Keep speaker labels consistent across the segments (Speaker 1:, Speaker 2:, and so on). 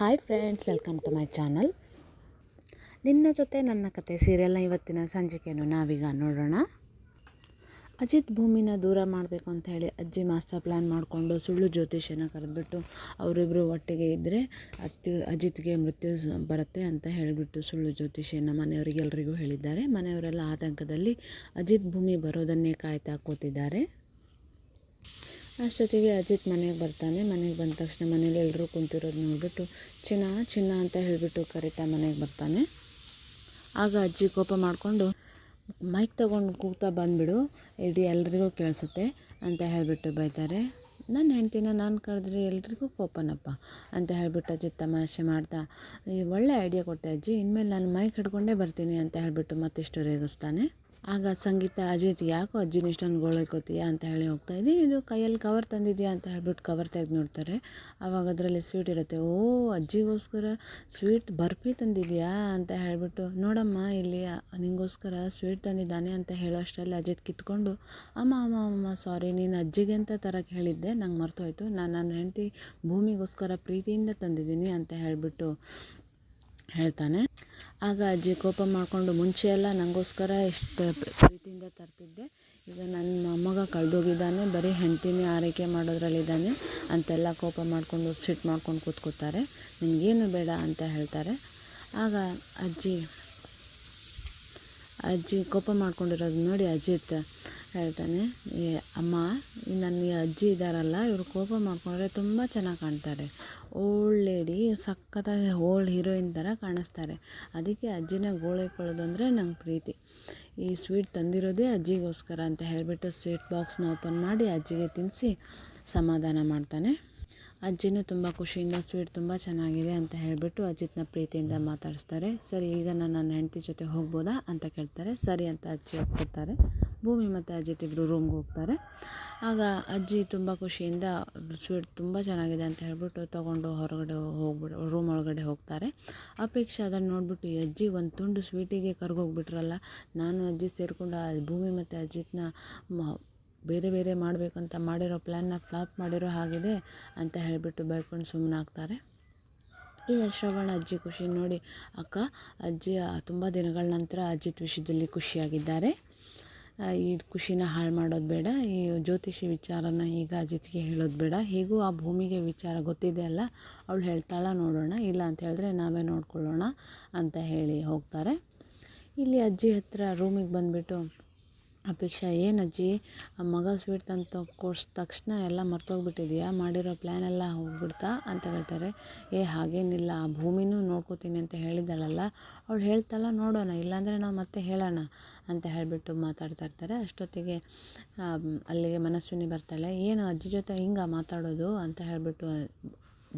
Speaker 1: Hi friends welcome to my channel ನಿನ್ನ ಜೊತೆ ನನ್ನ ಕತೆ ಸೀರಿಯಲ್ನ ಇವತ್ತಿನ ಸಂಚಿಕೆಯನ್ನು ನಾವೀಗ ನೋಡೋಣ. ಅಜಿತ್ ಭೂಮಿನ ದೂರ ಮಾಡಬೇಕು ಅಂತ ಹೇಳಿ ಅಜ್ಜಿ ಮಾಸ್ಟರ್ ಪ್ಲ್ಯಾನ್ ಮಾಡಿಕೊಂಡು ಸುಳ್ಳು ಜ್ಯೋತಿಷ್ಯನ ಕರೆದ್ಬಿಟ್ಟು ಅವರಿಬ್ಬರು ಒಟ್ಟಿಗೆ ಇದ್ದರೆ ಅತ್ಯು, ಅಜಿತ್ಗೆ ಮೃತ್ಯು ಬರುತ್ತೆ ಅಂತ ಹೇಳಿಬಿಟ್ಟು ಸುಳ್ಳು ಜ್ಯೋತಿಷ್ಯನ ಮನೆಯವರಿಗೆಲ್ಲರಿಗೂ ಹೇಳಿದ್ದಾರೆ. ಮನೆಯವರೆಲ್ಲ ಆತಂಕದಲ್ಲಿ ಅಜಿತ್ ಭೂಮಿ ಬರೋದನ್ನೇ ಕಾಯ್ತಾ ಕೂತಿದ್ದಾರೆ. ಅಷ್ಟೊತ್ತಿಗೆ ಅಜಿತ್ ಮನೆಗೆ ಬರ್ತಾನೆ. ಮನೆಗೆ ಬಂದ ತಕ್ಷಣ ಮನೇಲಿ ಎಲ್ಲರೂ ಕುಂತಿರೋದು ನೋಡಿಬಿಟ್ಟು ಚಿನ್ನ ಚಿನ್ನ ಅಂತ ಹೇಳಿಬಿಟ್ಟು ಕರಿತಾ ಮನೆಗೆ ಬರ್ತಾನೆ. ಆಗ ಅಜ್ಜಿ ಕೋಪ ಮಾಡಿಕೊಂಡು, ಮೈಕ್ ತಗೊಂಡು ಕೂಗ್ತಾ ಬಂದುಬಿಡು. ಇಡೀ ಎಲ್ರಿಗೂ ಕೇಳಿಸುತ್ತೆ ಅಂತ ಹೇಳಿಬಿಟ್ಟು ಬೈತಾರೆ. ನನ್ನ ಹೆಂಡ್ತಿನ ನಾನು ಕರೆದ್ರೆ ಎಲ್ರಿಗೂ ಕೋಪನಪ್ಪ ಅಂತ ಹೇಳಿಬಿಟ್ಟು ಅಜ್ಜಿ ತಮಾಷೆ ಮಾಡ್ತಾ ಒಳ್ಳೆ ಐಡಿಯಾ ಕೊಟ್ಟೆ ಅಜ್ಜಿ. ಇನ್ಮೇಲೆ ನಾನು ಮೈಕ್ ಹಿಡ್ಕೊಂಡೇ ಬರ್ತೀನಿ ಅಂತ ಹೇಳಿಬಿಟ್ಟು ಮತ್ತಿಷ್ಟು ರೇಗಿಸ್ತಾನೆ. ಆಗ ಸಂಗೀತ ಅಜಿತ್ ಯಾಕೋ ಅಜ್ಜಿನ ಇಷ್ಟೊಂದು ಗೋಳೈಕೋತೀಯ ಅಂತ ಹೇಳಿ ಹೋಗ್ತಾ ಇದ್ದೀನಿ ಇದು ಕೈಯಲ್ಲಿ ಕವರ್ ತಂದಿದ್ಯಾ ಅಂತ ಹೇಳ್ಬಿಟ್ಟು ಕವರ್ ತೆಗೆದು ನೋಡ್ತಾರೆ. ಆವಾಗ ಅದರಲ್ಲಿ ಸ್ವೀಟ್ ಇರುತ್ತೆ. ಓ, ಅಜ್ಜಿಗೋಸ್ಕರ ಸ್ವೀಟ್ ಬರ್ಫಿ ತಂದಿದ್ಯಾ ಅಂತ ಹೇಳಿಬಿಟ್ಟು, ನೋಡಮ್ಮ, ಇಲ್ಲಿ ನಿಂಗೋಸ್ಕರ ಸ್ವೀಟ್ ತಂದಿದ್ದಾನೆ ಅಂತ ಹೇಳೋ ಅಷ್ಟರಲ್ಲಿ ಅಜಿತ್ ಕಿತ್ಕೊಂಡು, ಅಮ್ಮ ಅಮ್ಮ ಅಮ್ಮ ಸಾರಿ ನೀನು ಅಜ್ಜಿಗೆ ಅಂತ ತರಕ್ಕೆ ಹೇಳಿದ್ದೆ, ನಂಗೆ ಮರ್ತೋಯ್ತು. ನಾನು ನನ್ನ ಹೆಂಡತಿ ಭೂಮಿಗೋಸ್ಕರ ಪ್ರೀತಿಯಿಂದ ತಂದಿದ್ದೀನಿ ಅಂತ ಹೇಳಿಬಿಟ್ಟು ಹೇಳ್ತಾನೆ. ಆಗ ಅಜ್ಜಿ ಕೋಪ ಮಾಡಿಕೊಂಡು ಮುಂಚೆ ಎಲ್ಲ ನನಗೋಸ್ಕರ ಎಷ್ಟು ಪ್ರೀತಿಯಿಂದ ತರ್ತಿದ್ದೆ. ಈಗ ನನ್ನ ಮೊಮ್ಮಗ ಕಳೆದೋಗಿದ್ದಾನೆ, ಬರೀ ಹೆಂಡ್ತಿನೇ ಆರೈಕೆ ಮಾಡೋದ್ರಲ್ಲಿದ್ದಾನೆ. ಅಂತೆಲ್ಲ ಕೋಪ ಮಾಡಿಕೊಂಡು, ಸಿಟ್ಟು ಮಾಡ್ಕೊಂಡು ಕೂತ್ಕೋತಾರೆ ನಿಮಗೇನು ಬೇಡ ಅಂತ ಹೇಳ್ತಾರೆ. ಆಗ ಅಜ್ಜಿ ಅಜ್ಜಿ ಕೋಪ ಮಾಡ್ಕೊಂಡಿರೋದು ನೋಡಿ ಅಜಿತ್ ಹೇಳ್ತಾನೆ, ಏ, ಅಮ್ಮ ನನ್ನ ಅಜ್ಜಿ ಇದ್ದಾರಲ್ಲ, ಇವರು ಕೋಪ ಮಾಡ್ಕೊಂಡ್ರೆ ತುಂಬ ಚೆನ್ನಾಗಿ ಕಾಣ್ತಾರೆ. ಓಲ್ಡ್ ಲೇಡಿ ಸಖತ್ತಾಗಿ ಓಲ್ಡ್ ಹೀರೋಯಿನ್ ಥರ ಕಾಣಿಸ್ತಾರೆ. ಅದಕ್ಕೆ ಅಜ್ಜಿನ ಗೋಳೈಕೊಳ್ಳೋದು ಅಂದರೆ ನಂಗೆ ಪ್ರೀತಿ. ಈ ಸ್ವೀಟ್ ತಂದಿರೋದೇ ಅಜ್ಜಿಗೋಸ್ಕರ ಅಂತ ಹೇಳಿಬಿಟ್ಟು ಸ್ವೀಟ್ ಬಾಕ್ಸ್ನ ಓಪನ್ ಮಾಡಿ ಅಜ್ಜಿಗೆ ತಿನ್ನಿಸಿ ಸಮಾಧಾನ ಮಾಡ್ತಾನೆ. ಅಜ್ಜಿನೂ ತುಂಬ ಖುಷಿಯಿಂದ ಸ್ವೀಟ್ ತುಂಬ ಚೆನ್ನಾಗಿದೆ ಅಂತ ಹೇಳಿಬಿಟ್ಟು ಅಜಿತ್ನ ಪ್ರೀತಿಯಿಂದ ಮಾತಾಡಿಸ್ತಾರೆ. ಸರಿ, ಈಗ ನಾನು ನನ್ನ ಹೆಂಡತಿ ಜೊತೆ ಹೋಗ್ಬೋದಾ ಅಂತ ಕೇಳ್ತಾರೆ. ಸರಿ ಅಂತ ಅಜ್ಜಿ ಒಪ್ಕೊತಾರೆ ಭೂಮಿ ಮತ್ತು ಅಜಿತ್ ಇಬ್ಬರು ರೂಮ್ಗೆ ಹೋಗ್ತಾರೆ. ಆಗ ಅಜ್ಜಿ ತುಂಬ ಖುಷಿಯಿಂದ, ಸ್ವೀಟ್ ತುಂಬ ಚೆನ್ನಾಗಿದೆ ಅಂತ ಹೇಳ್ಬಿಟ್ಟು ತೊಗೊಂಡು ಹೊರಗಡೆ ಹೋಗ್ಬಿಟ್ಟು ರೂಮ್ ಒಳಗಡೆ ಹೋಗ್ತಾರೆ. ಅಪೇಕ್ಷೆ ಅದನ್ನು ನೋಡಿಬಿಟ್ಟು ಅಜ್ಜಿ ಒಂದು ತುಂಡು ಸ್ವೀಟಿಗೆ ಕರ್ಗೋಗ್ಬಿಟ್ರಲ್ಲ, ನಾನು ಅಜ್ಜಿ ಸೇರಿಕೊಂಡು ಆ ಭೂಮಿ ಮತ್ತು ಅಜಿತ್ನ ಬೇರೆ ಬೇರೆ ಮಾಡಬೇಕಂತ ಮಾಡಿರೋ ಪ್ಲ್ಯಾನ್ನ ಫ್ಲಾಪ್ ಮಾಡಿರೋ ಹಾಗಿದೆ ಅಂತ ಹೇಳಿಬಿಟ್ಟು ಬೈಕೊಂಡು ಸುಮ್ಮನಾಗ್ತಾರೆ ಈಗ ಶ್ರವಣ ಅಜ್ಜಿ ಖುಷಿ ನೋಡಿ, ಅಕ್ಕ ಅಜ್ಜಿ ತುಂಬ ದಿನಗಳ ನಂತರ ಅಜಿತ್ ವಿಷಯದಲ್ಲಿ ಖುಷಿಯಾಗಿದ್ದಾರೆ. ಈ ಖುಷಿನ ಹಾಳು ಮಾಡೋದು ಬೇಡ, ಈ ಜ್ಯೋತಿಷಿ ವಿಚಾರನ ಈಗ ಅಜಿತ್ಗೆ ಹೇಳೋದು ಬೇಡ. ಹೇಗೂ ಆ ಭೂಮಿಗೆ ವಿಚಾರ ಗೊತ್ತಿದೆ ಅಲ್ಲ, ಅವಳು ಹೇಳ್ತಾಳ, ನೋಡೋಣ, ಇಲ್ಲ ಅಂತ ಹೇಳಿದ್ರೆ ನಾವೇ ನೋಡ್ಕೊಳ್ಳೋಣ ಅಂತ ಹೇಳಿ ಹೋಗ್ತಾರೆ. ಇಲ್ಲಿ ಅಜ್ಜಿ ಹತ್ರ ರೂಮಿಗೆ ಬಂದುಬಿಟ್ಟು, ಅಪೇಕ್ಷಾ, ಏನು ಅಜ್ಜಿ? ಮಗ ಸ್ವೀಟ್ ತಂದು ಕೊಡ್ಸ್ ತಕ್ಷಣ ಎಲ್ಲ ಮರ್ತೋಗ್ಬಿಟ್ಟಿದೆಯಾ? ಮಾಡಿರೋ ಪ್ಲ್ಯಾನ್ ಎಲ್ಲ ಹೋಗ್ಬಿಡ್ತಾ? ಅಂತ ಹೇಳ್ತಾರೆ ಏ, ಹಾಗೇನಿಲ್ಲ, ಆ ಭೂಮಿನೂ ನೋಡ್ಕೋತೀನಿ ಅಂತ ಹೇಳಿದ್ದಾಳಲ್ಲ. ಅವಳು ಹೇಳ್ತಾಳ, ನೋಡೋಣ, ಇಲ್ಲಾಂದರೆ ನಾವು ಮತ್ತೆ ಹೇಳೋಣ. ಅಂತ ಹೇಳಿಬಿಟ್ಟು ಮಾತಾಡ್ತಾ ಇರ್ತಾರೆ. ಅಷ್ಟೊತ್ತಿಗೆ ಅಲ್ಲಿಗೆ ಮನಸ್ವಿನಿ ಬರ್ತಾಳೆ. ಏನು ಅಜ್ಜಿ ಜೊತೆ ಹಿಂಗೆ ಮಾತಾಡೋದು? ಅಂತ ಹೇಳಿಬಿಟ್ಟು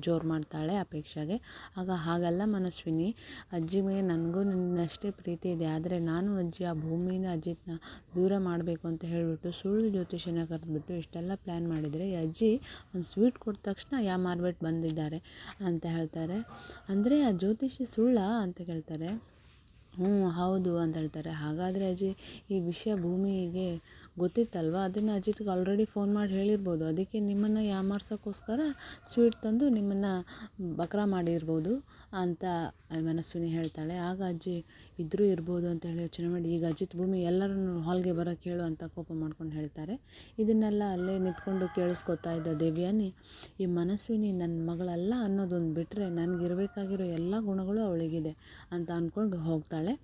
Speaker 1: ಜೋರು ಮಾಡ್ತಾಳೆ ಅಪೇಕ್ಷೆಗೆ. ಆಗ ಹಾಗಲ್ಲ ಮನಸ್ವಿನಿ. ಅಜ್ಜಿ ಮೇಲೆ ನನಗೂ ನಿನ್ನಷ್ಟೇ ಪ್ರೀತಿ ಇದೆ. ಆದರೆ ನಾನು ಅಜ್ಜಿ ಆ ಭೂಮಿಯಿಂದ ಅಜ್ಜಿನ ದೂರ ಮಾಡಬೇಕು ಅಂತ ಹೇಳಿಬಿಟ್ಟು ಸುಳ್ಳು ಜ್ಯೋತಿಷನ ಕರೆದ್ಬಿಟ್ಟು ಇಷ್ಟೆಲ್ಲ ಪ್ಲ್ಯಾನ್ ಮಾಡಿದರೆ ಅಜ್ಜಿ ಒಂದು ಸ್ವೀಟ್ ಕೊಟ್ಟ ತಕ್ಷಣ ಯಾ ಮಾರ್ಬಿಟ್ಟು ಬಂದಿದ್ದಾರೆ ಅಂತ ಹೇಳ್ತಾರೆ. ಅಂದರೆ ಆ ಜ್ಯೋತಿಷಿ ಸುಳ್ಳ ಅಂತ ಕೇಳ್ತಾರೆ. ಹ್ಞೂ, ಹೌದು ಅಂತ ಹೇಳ್ತಾರೆ. ಹಾಗಾದರೆ ಅಜ್ಜಿ, ಈ ವಿಷಯ ಭೂಮಿಗೆ ಗೊತ್ತಿತ್ತಲ್ವ? ಅದನ್ನು ಅಜಿತ್ಗೆ ಆಲ್ರೆಡಿ ಫೋನ್ ಮಾಡಿ ಹೇಳಿರ್ಬೋದು. ಅದಕ್ಕೆ ನಿಮ್ಮನ್ನು ಯಾಮಾರ್ಸೋಕ್ಕೋಸ್ಕರ ಸ್ವೀಟ್ ತಂದು ನಿಮ್ಮನ್ನು ಬಕ್ರಾ ಮಾಡಿರ್ಬೋದು. ಅಂತ ಮನಸ್ವಿನಿ ಹೇಳ್ತಾಳೆ. ಆಗ ಅಜ್ಜಿ ಇದ್ದರೂ ಇರ್ಬೋದು ಅಂತ ಹೇಳಿ ಯೋಚನೆ ಮಾಡಿ, ಈಗ ಅಜಿತ್ ಭೂಮಿ ಎಲ್ಲರನ್ನು ಹಾಲ್ಗೆ ಬರೋಕ್ಕೆ ಹೇಳು ಅಂತ ಕೋಪ ಮಾಡ್ಕೊಂಡು ಹೇಳ್ತಾರೆ. ಇದನ್ನೆಲ್ಲ ಅಲ್ಲೇ ನಿಂತ್ಕೊಂಡು ಕೇಳಿಸ್ಕೊತಾ ಇದ್ದ ದೇವ್ಯಾನಿ, ಈ ಮನಸ್ವಿನಿ ನನ್ನ ಮಗಳಲ್ಲ ಅನ್ನೋದೊಂದು ಬಿಟ್ಟರೆ ನನಗಿರಬೇಕಾಗಿರೋ ಎಲ್ಲ ಗುಣಗಳು ಅವಳಿಗಿದೆ ಅಂತ ಅಂದ್ಕೊಂಡು ಹೋಗ್ತಾಳೆ.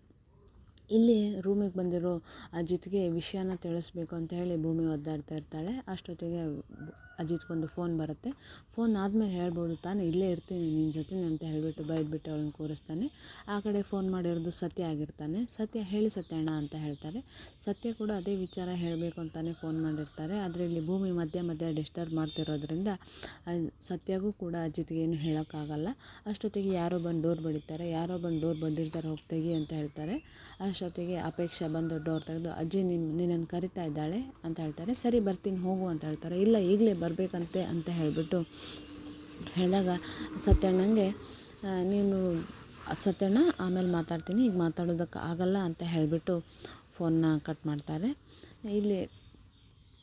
Speaker 1: ಇಲ್ಲಿ ರೂಮಿಗೆ ಬಂದಿರೋ ಅಜಿತ್ಗೆ ವಿಷಯನ ತಿಳಿಸ್ಬೇಕು ಅಂತ ಹೇಳಿ ಭೂಮಿ ಒದ್ದಾಡ್ತಾ ಇರ್ತಾಳೆ. ಅಷ್ಟೊತ್ತಿಗೆ ಅಜಿತ್ಗೊಂದು ಫೋನ್ ಬರುತ್ತೆ. ಫೋನ್ ಆದಮೇಲೆ ಹೇಳ್ಬೋದು, ತಾನು ಇಲ್ಲೇ ಇರ್ತೀನಿ ನಿನ್ನ ಜೊತೆ ಅಂತ ಹೇಳಿಬಿಟ್ಟು ಬೈದ್ಬಿಟ್ಟು ಅವಳನ್ನ ಕೂರಿಸ್ತಾನೆ. ಆ ಕಡೆ ಫೋನ್ ಮಾಡಿರೋದು ಸತ್ಯ ಆಗಿರ್ತಾನೆ. ಸತ್ಯ ಹೇಳಿ ಸತ್ಯಣ್ಣ ಅಂತ ಹೇಳ್ತಾರೆ. ಸತ್ಯ ಕೂಡ ಅದೇ ವಿಚಾರ ಹೇಳಬೇಕು ಅಂತಾನೆ ಫೋನ್ ಮಾಡಿರ್ತಾರೆ. ಆದರೆ ಇಲ್ಲಿ ಭೂಮಿ ಮಧ್ಯೆ ಮಧ್ಯೆ ಡಿಸ್ಟರ್ಬ್ ಮಾಡ್ತಿರೋದ್ರಿಂದ ಸತ್ಯಗೂ ಕೂಡ ಅಜಿತ್ಗೆ ಏನು ಹೇಳೋಕ್ಕಾಗಲ್ಲ. ಅಷ್ಟೊತ್ತಿಗೆ ಯಾರೋ ಬಂದು ಡೋರ್ ಬಡಿತಾರೆ. ಯಾರೋ ಬಂದು ಡೋರ್ ಬಡಿರ್ತಾರೆ ಹೋಗಿ ತೆಗಿ ಅಂತ ಹೇಳ್ತಾರೆ. ಅಷ್ಟೊತ್ತಿಗೆ ಅಪೇಕ್ಷಾ ಬಂದು ಡೋರ್ ತೆಗೆದು, ಅಜ್ಜಿ ನಿನ್ನ ನಿನ್ನನ್ನು ಕರಿತಾ ಇದ್ದಾಳೆ? ಅಂತ ಹೇಳ್ತಾರೆ. ಸರಿ, ಬರ್ತೀನಿ, ಹೋಗು, ಅಂತ ಹೇಳ್ತಾರೆ. ಇಲ್ಲ, ಈಗಲೇ ಬರಬೇಕಂತೆ, ಅಂತ ಹೇಳಿಬಿಟ್ಟು ಹೇಳಿದಾಗ ಸತ್ಯಣ್ಣಂಗೆ ನೀನು, ಸತ್ಯಣ್ಣ, ಆಮೇಲೆ ಮಾತಾಡ್ತೀನಿ, ಈಗ ಮಾತಾಡೋದಕ್ಕೆ ಆಗಲ್ಲ, ಅಂತ ಹೇಳಿಬಿಟ್ಟು ಫೋನ್ನ ಕಟ್ ಮಾಡ್ತಾರೆ. ಇಲ್ಲಿ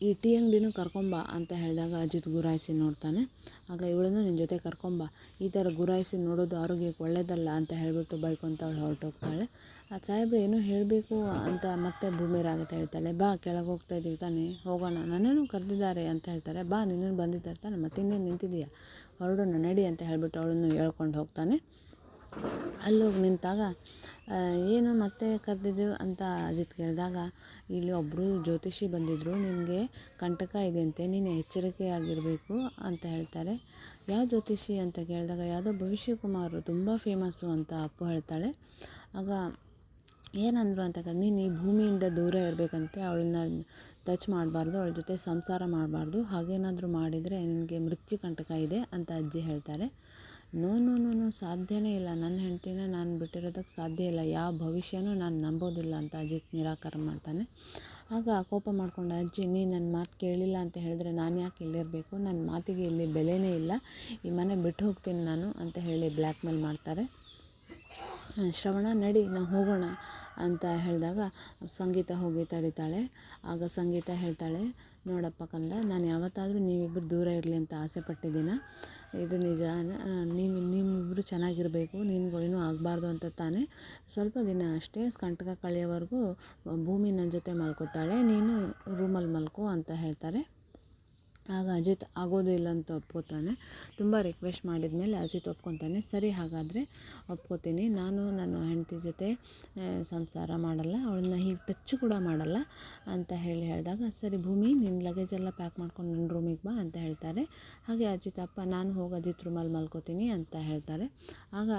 Speaker 1: ಈ ಟೀ ಅಂಗಡಿನೂ ಕರ್ಕೊಂಬಾ ಅಂತ ಹೇಳಿದಾಗ ಅಜಿತ್ ಗುರಾಯಿಸಿ ನೋಡ್ತಾನೆ. ಆಗ ಇವಳನ್ನು ನಿನ್ನ ಜೊತೆ ಕರ್ಕೊಂಬಾ ಈ ಥರ ಗುರಾಯಿಸಿ ನೋಡೋದು ಆರೋಗ್ಯಕ್ಕೆ ಒಳ್ಳೆಯದಲ್ಲ ಅಂತ ಹೇಳಿಬಿಟ್ಟು ಬೈಕೊಂತ ಅವಳು ಹೊರಟೋಗ್ತಾಳೆ ಆ ಸಾಹೇಬ್ರು ಏನೋ ಹೇಳಬೇಕು ಅಂತ ಮತ್ತೆ ಭೂಮಿರಾಗತ್ತೆ ಹೇಳ್ತಾಳೆ. ಬಾ, ಕೆಳಗೆ ಹೋಗ್ತಾ ಇದ್ದೀವಿ ತಾನೇ. ಹೋಗೋಣ. ನನ್ನನ್ನು ಕರೆದಿದ್ದಾರೆ ಅಂತ ಹೇಳ್ತಾರೆ. ಬಾ, ನಿನ್ನನ್ನು ಬಂದಿದ್ದಾರೆ ತಾನೆ. ಮತ್ತಿನ್ನೇನು ನಿಂತಿದೀಯ ಹೊರಡೋಣ, ನಡಿ ಅಂತ ಹೇಳಿಬಿಟ್ಟು ಅವಳನ್ನು ಹೇಳ್ಕೊಂಡು ಹೋಗ್ತಾನೆ. ಅಲ್ಲೋಗಿ ನಿಂತಾಗ ಏನು ಮತ್ತೆ ಕರೆದಿದ್ದು? ಅಂತ ಅಜಿತ್ ಕೇಳಿದಾಗ, ಇಲ್ಲಿ ಒಬ್ಬರು ಜ್ಯೋತಿಷಿ ಬಂದಿದ್ದರು ನಿನಗೆ ಕಂಟಕ ಇದೆ ಇದೆಯಂತೆ, ನೀನು ಎಚ್ಚರಿಕೆಯಾಗಿರಬೇಕು ಅಂತ ಹೇಳ್ತಾರೆ. ಯಾವ ಜ್ಯೋತಿಷಿ? ಅಂತ ಕೇಳಿದಾಗ, ಯಾವುದೋ ಭವಿಷ್ಯಕುಮಾರು, ತುಂಬ ಫೇಮಸ್ಸು ಅಂತ ಅಪ್ಪು ಹೇಳ್ತಾಳೆ. ಆಗ, ಏನಂದರು ಅಂತ ನೀನು ಈ ಭೂಮಿಯಿಂದ ದೂರ ಇರಬೇಕಂತೆ, ಅವಳನ್ನ ಟಚ್ ಮಾಡಬಾರ್ದು, ಅವಳ ಜೊತೆ ಸಂಸಾರ ಮಾಡಬಾರ್ದು, ಹಾಗೇನಾದರೂ ಮಾಡಿದರೆ ನಿನಗೆ ಮೃತ್ಯು ಕಂಟಕ ಇದೆ, ಅಂತ ಅಜ್ಜಿ ಹೇಳ್ತಾರೆ. ನೋ ನೋ ನೋ ನೋ ಸಾಧ್ಯವೇ ಇಲ್ಲ. ನನ್ನ ಹೆಂಡ್ತಿನ ನಾನು ಬಿಟ್ಟಿರೋದಕ್ಕೆ ಸಾಧ್ಯ ಇಲ್ಲ. ಯಾವ ಭವಿಷ್ಯನೂ ನಾನು ನಂಬೋದಿಲ್ಲ ಅಂತ ಅಜಿತ್ ನಿರಾಕಾರ ಮಾಡ್ತಾನೆ. ಆಗ ಕೋಪ ಮಾಡ್ಕೊಂಡು, ಅಜ್ಜಿ ನೀ ನನ್ನ ಮಾತು ಕೇಳಿಲ್ಲ ಅಂತ ಹೇಳಿದ್ರೆ ನಾನು ಯಾಕೆ ಇಲ್ಲಿರಬೇಕು? ನನ್ನ ಮಾತಿಗೆ ಇಲ್ಲಿ ಬೆಲೆನೇ ಇಲ್ಲ. ಈ ಮನೆ ಬಿಟ್ಟು ಹೋಗ್ತೀನಿ ನಾನು, ಅಂತ ಹೇಳಿ ಬ್ಲ್ಯಾಕ್ ಮೇಲ್ ಮಾಡ್ತಾರೆ. ಶ್ರವಣ ನಡಿ ನಾವು ಹೋಗೋಣ ಅಂತ ಹೇಳಿದಾಗ ಸಂಗೀತ ಹೋಗಿ ತಡಿತಾಳೆ. ಆಗ ಸಂಗೀತ ಹೇಳ್ತಾಳೆ, ನೋಡಪ್ಪ ಕಂದ, ನಾನು ಯಾವತ್ತಾದರೂ ನೀವಿಬ್ಬರು ದೂರ ಇರಲಿ ಅಂತ ಆಸೆ ಪಟ್ಟಿದ್ದೀನ. ಇದು ನಿಜ. ನೀವು ನಿಮ್ಮಿಬ್ಬರು ಚೆನ್ನಾಗಿರಬೇಕು, ನಿನ್ಗೂ ಆಗಬಾರ್ದು ಅಂತ ತಾನೇ. ಸ್ವಲ್ಪ ದಿನ ಅಷ್ಟೇ ಕಂಟಕ ಕಳೆಯೋವರೆಗೂ ಭೂಮಿ ನನ್ನ ಜೊತೆ ಮಲ್ಕೋತಾಳೆ, ನೀನು ರೂಮಲ್ಲಿ ಮಲ್ಕೋ ಅಂತ ಹೇಳ್ತಾರೆ. ಆಗ ಅಜಿತ್ ಆಗೋದಿಲ್ಲ ಅಂತ ಒಪ್ಕೋತಾನೆ. ತುಂಬ ರಿಕ್ವೆಸ್ಟ್ ಮಾಡಿದ ಮೇಲೆ ಅಜಿತ್ ಒಪ್ಕೊತಾನೆ. ಸರಿ, ಹಾಗಾದರೆ ಒಪ್ಕೋತೀನಿ. ನಾನು ನನ್ನ ಹೆಂಡತಿ ಜೊತೆ ಸಂಸಾರ ಮಾಡಲ್ಲ. ಅವಳನ್ನ ಹೀಗೆ ಟಚ್ ಕೂಡ ಮಾಡಲ್ಲ ಅಂತ ಹೇಳಿ ಹೇಳಿದಾಗ, ಸರಿ ಭೂಮಿ ನಿನ್ನ ಲಗೇಜ್ ಎಲ್ಲ ಪ್ಯಾಕ್ ಮಾಡ್ಕೊಂಡು ನನ್ನ ರೂಮಿಗೆ ಬಾ ಅಂತ ಹೇಳ್ತಾರೆ. ಹಾಗೆ ಅಜಿತ್, ಅಪ್ಪ, ನಾನು ಹೋಗಿ ಅಜಿತ್ ರೂಮಲ್ಲಿ ಮಲ್ಕೋತೀನಿ ಅಂತ ಹೇಳ್ತಾರೆ. ಆಗ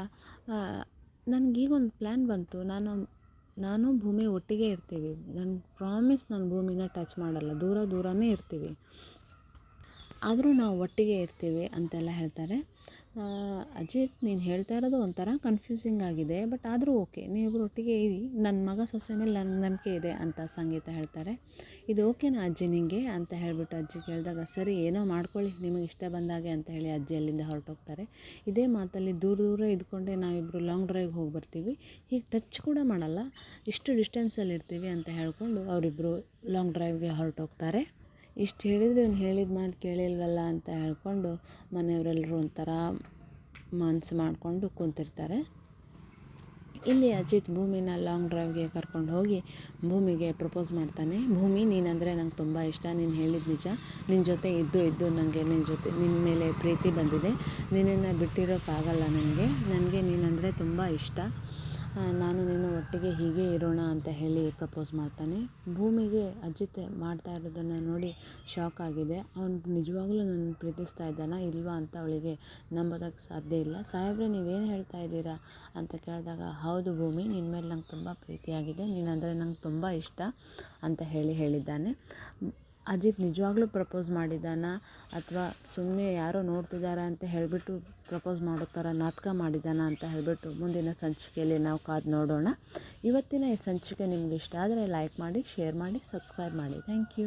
Speaker 1: ನನಗೀಗೊಂದು ಪ್ಲ್ಯಾನ್ ಬಂತು. ನಾನು ನಾನು ಭೂಮಿ ಒಟ್ಟಿಗೆ ಇರ್ತೀವಿ. ನನ್ನ ಪ್ರಾಮಿಸ್ ನಾನು ಭೂಮಿನ ಟಚ್ ಮಾಡಲ್ಲ. ದೂರ, ದೂರನೇ ಇರ್ತೀವಿ. ಆದರೂ ನಾವು ಒಟ್ಟಿಗೆ ಇರ್ತೀವಿ ಅಂತೆಲ್ಲ ಹೇಳ್ತಾರೆ. ಅಜಿತ್, ನೀನು ಹೇಳ್ತಾ ಇರೋದು ಒಂಥರ ಕನ್ಫ್ಯೂಸಿಂಗ್ ಆಗಿದೆ ಬಟ್ ಆದರೂ ಓಕೆ ನೀವಿಬ್ರು ಒಟ್ಟಿಗೆ ಇರಿ. ನನ್ನ ಮಗ ಸೊಸೆ ಮೇಲೆ ನನಗೆ ನಂಬಿಕೆ ಇದೆ ಅಂತ ಸಂಗೀತ ಹೇಳ್ತಾರೆ. ಇದು ಓಕೆನಾ ಅಜ್ಜಿ ನಿನಗೆ ಅಂತ ಹೇಳಿಬಿಟ್ಟು ಅಜ್ಜಿ ಕೇಳಿದಾಗ, ಸರಿ, ಏನೋ ಮಾಡ್ಕೊಳ್ಳಿ, ನಿಮಗೆ ಇಷ್ಟ ಬಂದಾಗೆ ಅಂತ ಹೇಳಿ ಅಜ್ಜಿ ಅಲ್ಲಿಂದ ಹೊರಟೋಗ್ತಾರೆ. ಇದೇ ಮಾತಲ್ಲಿ ದೂರ ದೂರ ಇದ್ಕೊಂಡೇ ನಾವಿಬ್ಬರು ಲಾಂಗ್ ಡ್ರೈವ್ ಹೋಗಿ ಬರ್ತೀವಿ ಹೀಗೆ ಟಚ್ ಕೂಡ ಮಾಡಲ್ಲ. ಇಷ್ಟು ಡಿಸ್ಟೆನ್ಸಲ್ಲಿ ಇರ್ತೀವಿ ಅಂತ ಹೇಳಿಕೊಂಡು ಅವರಿಬ್ಬರು ಲಾಂಗ್ ಡ್ರೈವ್ಗೆ ಹೊರಟೋಗ್ತಾರೆ. ಇಷ್ಟು ಹೇಳಿದರೆ ಇವ್ನು ಹೇಳಿದ ಮಾತು ಕೇಳಿಲ್ವಲ್ಲ ಅಂತ ಹೇಳ್ಕೊಂಡು ಮನೆಯವರೆಲ್ಲರೂ ಒಂಥರ ಮನ್ಸು ಮಾಡಿಕೊಂಡು ಕೂತಿರ್ತಾರೆ. ಇಲ್ಲಿ ಅಜಿತ್ ಭೂಮಿನ ಲಾಂಗ್ ಡ್ರೈವ್ಗೆ ಕರ್ಕೊಂಡು ಹೋಗಿ ಭೂಮಿಗೆ ಪ್ರಪೋಸ್ ಮಾಡ್ತಾನೆ. ಭೂಮಿ, ನೀನಂದರೆ ನಂಗೆ ತುಂಬ ಇಷ್ಟ, ನೀನು ಹೇಳಿದ ನಿಜ. ನಿನ್ನ ಜೊತೆ ಇದ್ದು ಇದ್ದು ನನಗೆ ನಿನ್ನ ಜೊತೆ ನಿನ್ನ ಮೇಲೆ ಪ್ರೀತಿ ಬಂದಿದೆ. ನಿನ್ನನ್ನು ಬಿಟ್ಟಿರೋಕ್ಕಾಗಲ್ಲ ನನಗೆ ನನಗೆ ನೀನಂದರೆ ತುಂಬ ಇಷ್ಟ. ನಾನು ನೀನು ಒಟ್ಟಿಗೆ ಹೀಗೆ ಇರೋಣ ಅಂತ ಹೇಳಿ ಪ್ರಪೋಸ್ ಮಾಡ್ತಾನೆ. ಭೂಮಿಗೆ ಅಜಿತ್ ಮಾಡ್ತಾ ಇರೋದನ್ನು ನೋಡಿ ಶಾಕ್ ಆಗಿದೆ. ಅವ್ನು ನಿಜವಾಗ್ಲೂ ನನ್ನ ಪ್ರೀತಿಸ್ತಾ ಇದ್ದಾನ ಇಲ್ವಾ ಅಂತ ಅವಳಿಗೆ ನಂಬೋದಕ್ಕೆ ಸಾಧ್ಯ ಇಲ್ಲ. ಸಾಹೇಬ್ರೆ, ನೀವೇನು ಹೇಳ್ತಾ ಇದ್ದೀರಾ ಅಂತ ಕೇಳಿದಾಗ, ಹೌದು ಭೂಮಿ ನಿನ್ನ ಮೇಲೆ ನಂಗೆ ತುಂಬ ಪ್ರೀತಿಯಾಗಿದೆ. ನೀನಂದರೆ ನಂಗೆ ತುಂಬ ಇಷ್ಟ ಅಂತ ಹೇಳಿ ಹೇಳಿದ್ದಾನೆ. ಅಜಿತ್ ನಿಜವಾಗ್ಲೂ ಪ್ರಪೋಸ್ ಮಾಡಿದ್ದಾನ? ಅಥವಾ ಸುಮ್ಮನೆ ಯಾರೋ ನೋಡ್ತಿದ್ದಾರೆ ಅಂತ ಹೇಳಿಬಿಟ್ಟು ಪ್ರಪೋಸ್ ಮಾಡೋ ಥರ ನಾಟಕ ಮಾಡಿದ್ದಾನ ಅಂತ ಹೇಳಿಬಿಟ್ಟು ಮುಂದಿನ ಸಂಚಿಕೆಯಲ್ಲಿ ನಾವು ಕಾದು ನೋಡೋಣ. ಇವತ್ತಿನ ಈ ಸಂಚಿಕೆ ನಿಮ್ಗೆ ಇಷ್ಟ ಆದರೆ ಲೈಕ್ ಮಾಡಿ, ಶೇರ್ ಮಾಡಿ, ಸಬ್ಸ್ಕ್ರೈಬ್ ಮಾಡಿ. Thank you.